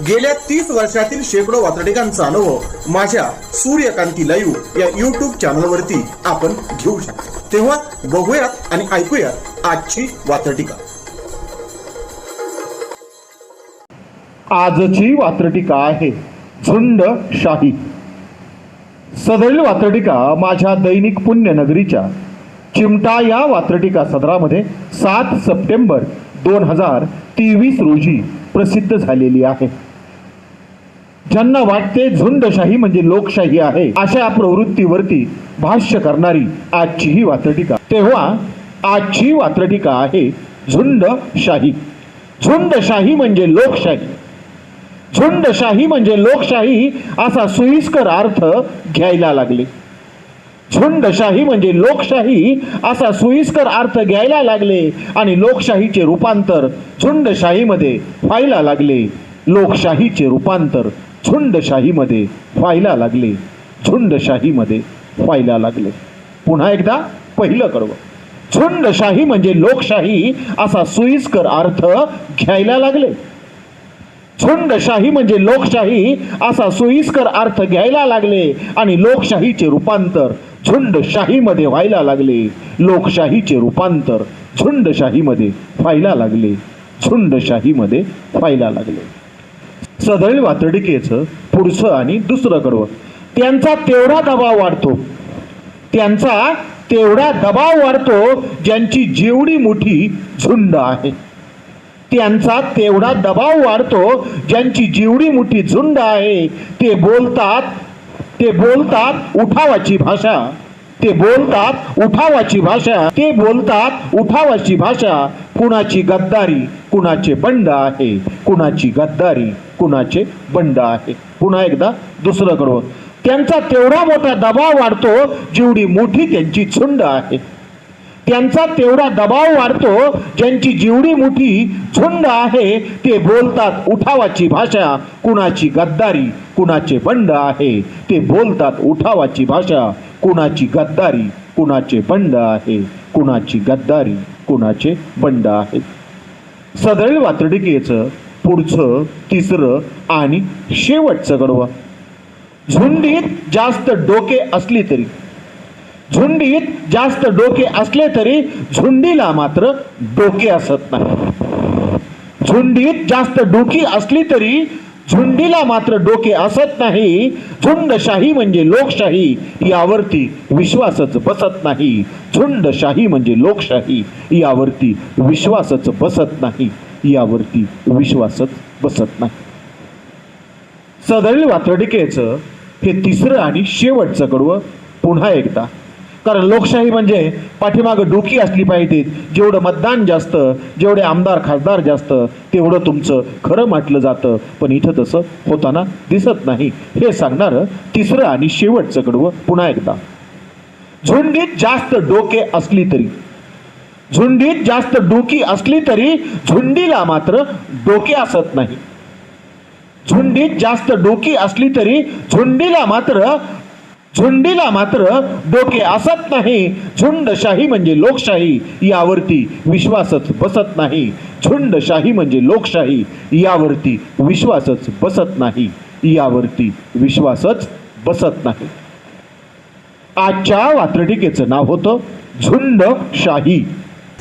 गेल्या तीस वर्षातील शेकडो वातडिकांचा अनुभव माझ्या सूर्यकांती लाईव्ह या युट्यूब चॅनलवरती आपण घेऊ शकतो. तेव्हा बघूयात आणि ऐकूयात आजची वातडिका आजची वात्रटिका आहे झुंड शाही. सदैल वात्रटिका माझ्या दैनिक पुण्यनगरीच्या चिमटा या वात्रटिका सदरामध्ये सात सप्टेंबर दोन हजार तेवीस रोजी प्रसिद्ध झालेली आहे. ज्यांना वाटते झुंडशाही म्हणजे लोकशाही आहे अशा प्रवृत्तीवरती भाष्य करणारी आजची ही वात्रटिका. तेव्हा आजची वात्रटिका आहे झुंडशाही. झुंडशाही म्हणजे लोकशाही. झुंडशाही म्हणजे लोकशाही असा सुईस्कर अर्थ घ्यायला लागले. झुंडशाही म्हणजे लोकशाही असा सुईस्कर अर्थ घ्यायला लागले आणि लोकशाहीचे रूपांतर झुंडशाहीमध्ये व्हायला लागले. लोकशाहीचे रूपांतर झुंडशाहीमध्ये व्हायला लागले. झुंडशाहीमध्ये व्हायला लागले. पुन्हा एकदा पहिलं कडवं. झुंडशाही म्हणजे लोकशाही असा सुईस्कर अर्थ घ्यायला लागले. झुंडशाही म्हणजे लोकशाही असा सोयीस्कर अर्थ घ्यायला लागले आणि लोकशाहीचे रूपांतर झुंडशाहीमध्ये व्हायला लागले. लोकशाहीचे रूपांतर झुंडशाहीमध्ये व्हायला लागले. झुंडशाहीमध्ये व्हायला लागले. सदैल वातडिकेचं पुढचं आणि दुसरं कडवं त्यांचा तेवढा दबाव वाढतो. त्यांचा तेवढा दबाव वाढतो ज्यांची जेवढी मोठी झुंड आहे. त्यांचा तेवढा दबाव वाढतो ज्यांची जेवढी मोठी झुंड आहे ते बोलतात ते बोलतात उठावाची भाषा. ते बोलतात उठावाची भाषा. ते बोलतात उठावाची भाषा. कुणाची गद्दारी कुणाचे बंड आहे कुणाची गद्दारी. कुणाचे बंड आहे? पुन्हा एकदा दुसरं कडवं त्यांचा तेवढा मोठा दबाव वाढतो जेवढी मोठी त्यांची झुंड आहे. त्यांचा तेवढा दबाव वाढतो ज्यांची जेवढी मोठी झुंड आहे ते बोलतात उठावाची भाषा कुणाची गद्दारी कुणाचे बंड आहे? ते बोलतात उठावाची भाषा कुणाची गद्दारी कुणाचे बंड आहे? कुणाची गद्दारी कुणाचे बंड आहे? सदैव वातडिकेचं पुढचं तिसरं आणि शेवटचं कडवं झुंडीत जास्त डोके असली तरी. झुंडीत जास्त डोके असले तरी झुंडीला मात्र डोके असत नाही. झुंडीत जास्त डोकी असली तरी झुंडीला मात्र डोके असत नाही. झुंडशाही म्हणजे लोकशाही यावरती विश्वासच बसत नाही. झुंडशाही म्हणजे लोकशाही यावरती विश्वासच बसत नाही. यावरती विश्वासच बसत नाही. सदैल वातडिकेचं हे तिसरं आणि शेवटचं कडवं पुन्हा एकदा. कारण लोकशाही म्हणजे पाठीमागं डोकी असली पाहिजेत. जेवढं मतदान जास्त जेवढे आमदार खासदार जास्त तेवढं तुमचं खरं म्हटलं जातं. पण इथं तसं होताना दिसत नाही. हे सांगणारं तिसरं आणि शेवटचं कडवं पुन्हा एकदा. झुंडीत जास्त डोके असली तरी झुंडीत जास्त डोकी असली तरी झुंडीला मात्र डोके असत नाही. झुंडीत जास्त डोकी असली तरी झुंडीला मात्र झुंडीला मात्र डोके असत नाही. झुंडशाही म्हणजे लोकशाही यावरती विश्वासच बसत नाही. झुंडशाही म्हणजे लोकशाही यावरती विश्वासच बसत नाही. यावरती विश्वासच बसत नाही. आजच्या वात्रटिकेचं नाव होतं झुंडशाही.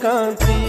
cante.